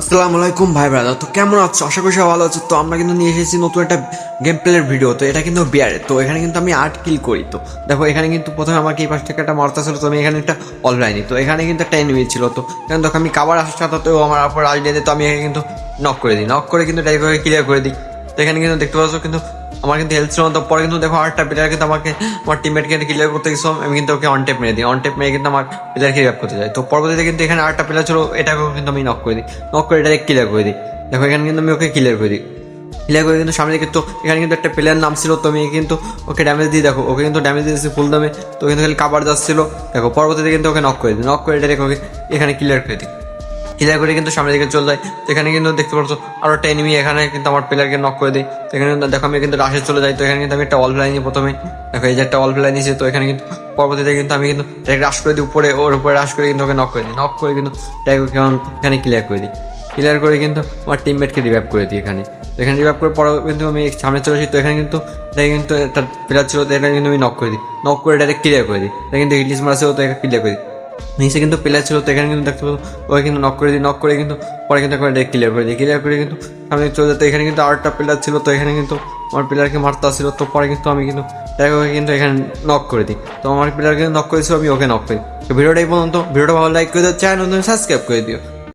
আসসালামু আলাইকুম ভাই ব্রাদার, তো কেমন আছো? আশা করি ভালো আছো। তো আমরা কিন্তু নিয়ে এসেছি নতুন একটা গেম প্লের ভিডিও তো এটা কিন্তু বিয়ারে তো এখানে কিন্তু আমি আর্ট কিল করি, তো দেখো এখানে কিন্তু প্রথমে আমাকে এই পাশ থেকে একটা মারতে ছিল তো আমি এখানে একটা অলরাইনি তো এখানে কিন্তু একটা এনিমি ছিল, তো কারণ দেখো আমি কাবার আসার সাথে তো আমার উপর রাজ দিয়ে তো আমি এখানে কিন্তু নক করে দিই। নক করে কিন্তু ডাইরেক্ট ক্লিয়ার করে দিই। তো এখানে কিন্তু দেখতে পাচ্ছ কিন্তু আমার কিন্তু হেলথ ছিল তো পরে কিন্তু দেখো আরেকটা প্লেয়ার কিন্তু আমাকে, আমার টিমমেটকে ক্লিয়ার করতে গেছিলাম আমি কিন্তু ওকে অন টেপ মেরে দিই। অন টেপ মেরে কিন্তু আমার প্লেয়ারকে রিভাইভ করতে যাই তো পরবর্তীতে কিন্তু এখানে আরেকটা প্লেয়ার ছিল, এটাকেও কিন্তু আমি নক করে দিই। নক করে ডাইরেক্ট ক্লিয়ার করে দিই। দেখো, এখানে কিন্তু আমি ওকে ক্লিয়ার করে দিই। ক্লিয়ার করে কিন্তু সামনে কিন্তু, এখানে কিন্তু একটা প্লেয়ার নাম ছিল, তো আমি কিন্তু ওকে ড্যামেজ দিয়ে দেখো, ওকে কিন্তু ড্যামেজ দিয়েছি ফুল দামে তো কিন্তু খালি কাবার যাচ্ছিল। দেখো, পরবর্তীতে কিন্তু ওকে নক করে দিই। নক করে ডাইরেক্ট ওকে এখানে ক্লিয়ার করে দিই। ক্লিয়ার করে কিন্তু সামনের দিকে চলে যায়। এখানে কিন্তু দেখতে পাচ্ছ, আরও একটা এনিমি এখানে কিন্তু আমার প্লেয়ারকে নক করে দিই তো এখানে দেখো আমি কিন্তু রাশে চলে যাই। তো এখানে কিন্তু আমি একটা অল প্লাই নিই প্রথমে। দেখো এই যে একটা অল প্লাই নিয়েছি, তো এখানে কিন্তু পরবর্তীতে কিন্তু আমি কিন্তু রাশ করে দিই উপরে, ওর উপরে রাশ করে কিন্তু ওকে নক করে দিই। নক করে কিন্তু এখানে ক্লিয়ার করে দিই। ক্লিয়ার করে কিন্তু আমার টিমমেটকে রিভাইভ করে দিই এখানে। এখানে রিভাইভ করে পরে কিন্তু আমি সামনে চলে আসি। তো এখানে কিন্তু এটা কিন্তু একটা প্লেয়ার ছিল, তো এখানে কিন্তু আমি নক করে দিই। নক করে ডাইরেক্ট ক্লিয়ার করে দিই। এটা কিন্তু ইংলিশ মারা ছিল তো এটা ক্লিয়ার করে দিই। নিচে কিন্তু প্লেয়ার ছিল, তো এখানে কিন্তু দেখতে পাবো, ওই কিন্তু নক করে দিই নক করে কিন্তু পরে কিন্তু একবার ক্লিয়ার করে দিই। ক্লিয়ার করে কিন্তু আমি চলে যেতে এখানে কিন্তু আরেকটা প্লেয়ার ছিল, তো এখানে কিন্তু আমার প্লেয়ারকে মারতে আসছিল, তো পরে কিন্তু আমি কিন্তু ওকে কিন্তু এখানে নক করে দিই। তো আমার প্লেয়ারকে নক করেছিল, আমি ওকে নক করি। তো ভিডিওটা বলুন তো ভিডিওটা ভালো লাইক করে দিও চ্যানেল সাবস্ক্রাইব করে দিও।